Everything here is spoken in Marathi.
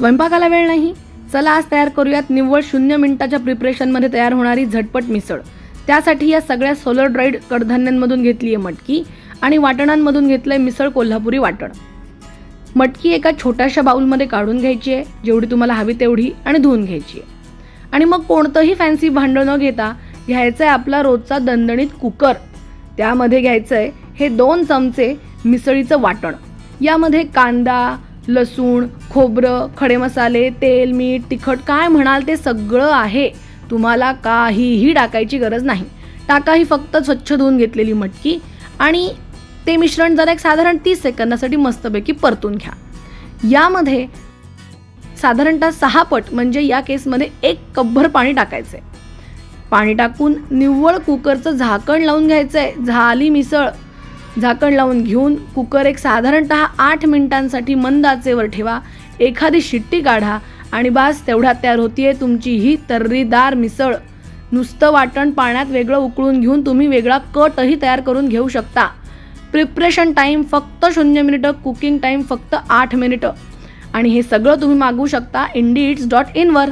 स्वयंपाकाला वेळ नाही? चला आज तयार करूयात निव्वळ शून्य मिनिटाच्या प्रिपरेशनमध्ये तयार होणारी झटपट मिसळ. त्यासाठी या सगळ्या सोलर ड्राईड कडधान्यांमधून घेतली आहे मटकी आणि वाटणांमधून घेतलं आहे मिसळ कोल्हापुरी वाटण. मटकी एका छोट्याशा बाऊलमध्ये काढून घ्यायची आहे जेवढी तुम्हाला हवी तेवढी आणि धुवून घ्यायची आहे. आणि मग कोणतंही फॅन्सी भांडं न घेता घ्यायचं आहे आपला रोजचा दणदणीत कुकर. त्यामध्ये घ्यायचं आहे हे दोन चमचे मिसळीचं वाटण. यामध्ये कांदा लसूण खोबरं खडे मसाले तेल मीठ तिखट काय म्हणाल ते सगळं आहे. तुम्हाला काहीही टाकायची गरज नाही. टाका ही फक्त स्वच्छ धुवून घेतलेली मटकी आणि ते मिश्रण जरा एक साधारण तीस सेकंदासाठी मस्तपैकी परतून घ्या. यामध्ये साधारणतः सहा पट म्हणजे या केसमध्ये एक कपभर पाणी टाकायचं आहे पाणी टाकून निव्वळ कुकरचं झाकण लावून घ्यायचं आहे झाली मिसळ. झाकण लावून घेऊन कुकर एक साधारणतः आठ मिनिटांसाठी मंद आचेवर ठेवा. एखादी शिट्टी काढा आणि बास तेवढ्यात तयार होतीये तुमची ही तर्रीदार मिसळ. नुसतं वाटण पाण्यात वेगळं उकळून घेऊन तुम्ही वेगळा कटही तयार करून घेऊ शकता. प्रिपरेशन टाईम फक्त शून्य मिनिटं कुकिंग टाईम फक्त आठ मिनिटं. आणि हे सगळं तुम्ही मागवू शकता इंडी इट्स डॉट इनवर